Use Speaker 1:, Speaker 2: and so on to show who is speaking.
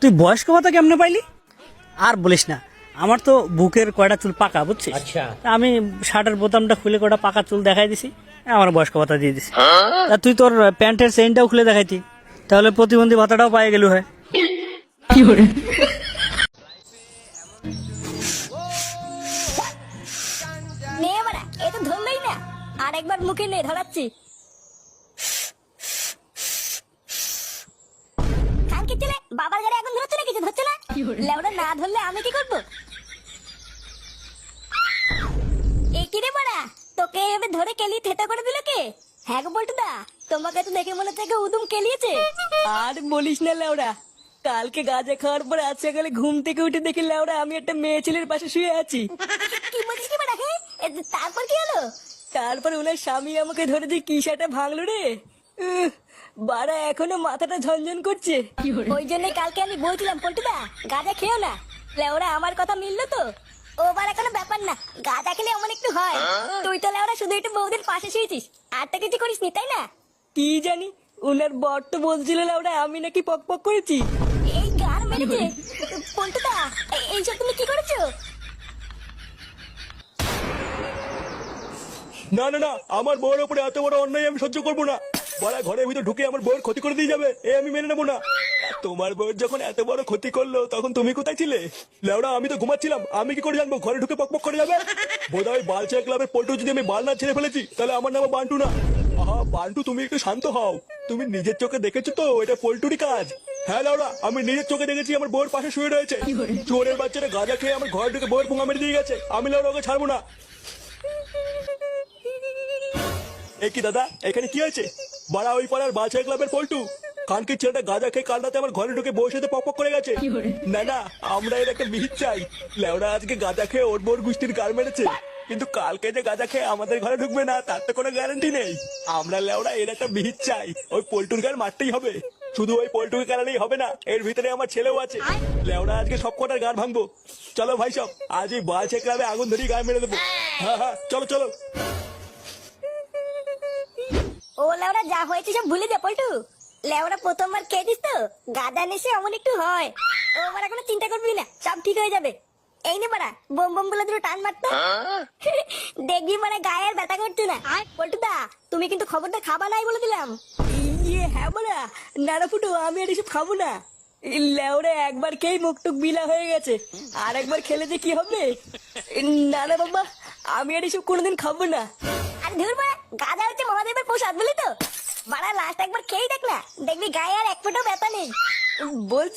Speaker 1: তুই বয়স্ক ভাতা কেমনে পাইলি? আর বলিস না আমার তো বুকের কয়টা চুল পাকা বুঝছিস?
Speaker 2: আচ্ছা।
Speaker 1: তা আমি শার্টের বোতামটা খুলে কয়টা পাকা চুল দেখাই দিছি আমার বয়স্ক ভাতা দিয়ে দিছি। তা তুই তোর প্যান্টের চেইনটাও খুলে দেখাইতি তাহলে প্রতিবন্ধী ভাতাটাও পাই গেল হয়।
Speaker 3: নে বাড়া এ তো ধরলই না। আর একবার মুখে নে ধরাচ্ছি। চলে বাবার না না ধরলে আমি কি করব? রে বাড়া? তোকে এভাবে ধরে কেলি থেতা করে দিল কে? হ্যাঁ গো বলটু দা তোমাকে তো দেখে মনে থেকে উদুম কেলিয়েছে।
Speaker 4: আর বলিস না লেওড়া কালকে গাঁজা খাওয়ার পর আজ সকালে ঘুম থেকে উঠে দেখি লেওড়া আমি একটা মেয়ে ছেলের পাশে শুয়ে আছি।
Speaker 3: কি বলছিস কি বাড়া তারপর কি হলো?
Speaker 4: তারপর ওনার স্বামী আমাকে ধরে যে কি সেটা ভাঙলো রে? বাড়া এখনও মাথাটা ঝনঝন করছে।
Speaker 3: ওই জন্য কালকে আমি বলছিলাম পল্টুদা গাঁজা খেও না। লেওরা আমার কথা মিললো তো? ওবার কোনো ব্যাপার না গাঁজা খেলে এমন একটু হয়। তুই তো লেওরা শুধু একটু বৌদির পাশে শুয়েছিস আর তো কিছু করিস নি তাই না?
Speaker 4: কি জানি ওনার বর তো বলছিল লেওড়া আমি নাকি পক পক করেছি।
Speaker 3: এই গান মেরেছে পল্টুদা এইসব তুমি কি করেছ?
Speaker 5: না না না আমার বউয়ের উপরে এত বড় অন্যায় আমি সহ্য করব না। বলা ঘরের ভিতরে ঢুকে আমার বউয়ের ক্ষতি করে দিয়ে যাবে। এ আমি মেনে নেব না। তোমার বউয়ের যখন এত বড় ক্ষতি করল তখন তুমি কোথায় ছিলে? লেওড়া আমি তো ঘুমাচ্ছিলাম। আমি কি করে জানব ঘরে ঢুকে পকপক করে যাবে? বোধ হয় বালচা ক্লাবের পল্টু যদি আমি বাল না ছেড়ে ফেলেছি তাহলে আমার নাম বান্টু না। আহা বান্টু তুমি একটু শান্ত হও। তুমি নিজের চোখে দেখেছ তো? এটা পল্টুরই কাজ। হ্যাঁ লাউরা আমি নিজের চোখে দেখেছি আমার বউয়ের পাশে শুয়ে রয়েছে। চোরের বাচ্চারা গাঁজা খেয়ে আমার ঘরে ঢুকে বউয়ের পোঙা মেরে দিয়ে গেছে। আমি লাউরা ওকে ছাড়বো না। এ কি দাদা এখানে কি আছে বাড়া ওই পাড়ার বালছাই ক্লাবের পল্টু। কানকে ছেলেটা গাঁজা খেয়ে কাল রাতে আমার ঘরে ঢুকে বউর সাথে করে গেছে। না না আমরা এর একটা মিহিত চাই। লেওরা আজকে গাঁজা খেয়ে ওর বোর গোষ্ঠীর মেরেছে। কিন্তু কালকে যে গাঁজা খেয়ে আমাদের ঘরে ঢুকবে না তার তো কোনো গ্যারান্টি নেই। আমরা লেওরা এর একটা মিহিত চাই। ওই পল্টুর গার মারতেই হবে। শুধু ওই পল্টুকে কারণেই হবে না এর ভিতরে আমার ছেলেও আছে। লেওরা আজকে সব কটার গান ভাঙবো। চলো ভাই সব আজ এই বালছে ক্লাবে আগুন ধরিয়ে গায়ে মেরে দেবো। হ্যাঁ হ্যাঁ চলো চলো।
Speaker 3: ও লেওরা, যা হয়েছে সব ভুলে যা, পল্টু। লেওরা, প্রথমবার খেয়েছিস তো? গাঁজা নেশে এমন একটু হয়। ও বারা কোনো চিন্তা করবি না, সব ঠিক হয়ে যাবে। এই নে বাড়া, বোম বোমগুলো দুটো টান মারতো। দেখবি মানে গায়ের ব্যথা করছে না। পল্টু দা, তুমি কিন্তু খবরটা খাবা নাই বলে দিলাম।
Speaker 4: ইয়ে হ্যাঁ বলা নাড়া ফুটু, আমি আর এসব খাব না। লেওরে, একবার খেয়ে মুখ টুক বিলা হয়ে গেছে। আর একবার খেলে যে কি হবে? না না বাবা, আমি আর এসব কোনোদিন খাব না।
Speaker 3: আর ধুর গাঁজা হচ্ছে মহাদেবের প্রসাদ, বুঝলি তো? বাড়া লাস্ট একবার খেয়েই দেখ না। দেখবি গায়ে আর এক ফোঁটাও ব্যথা নেই।
Speaker 4: বলছি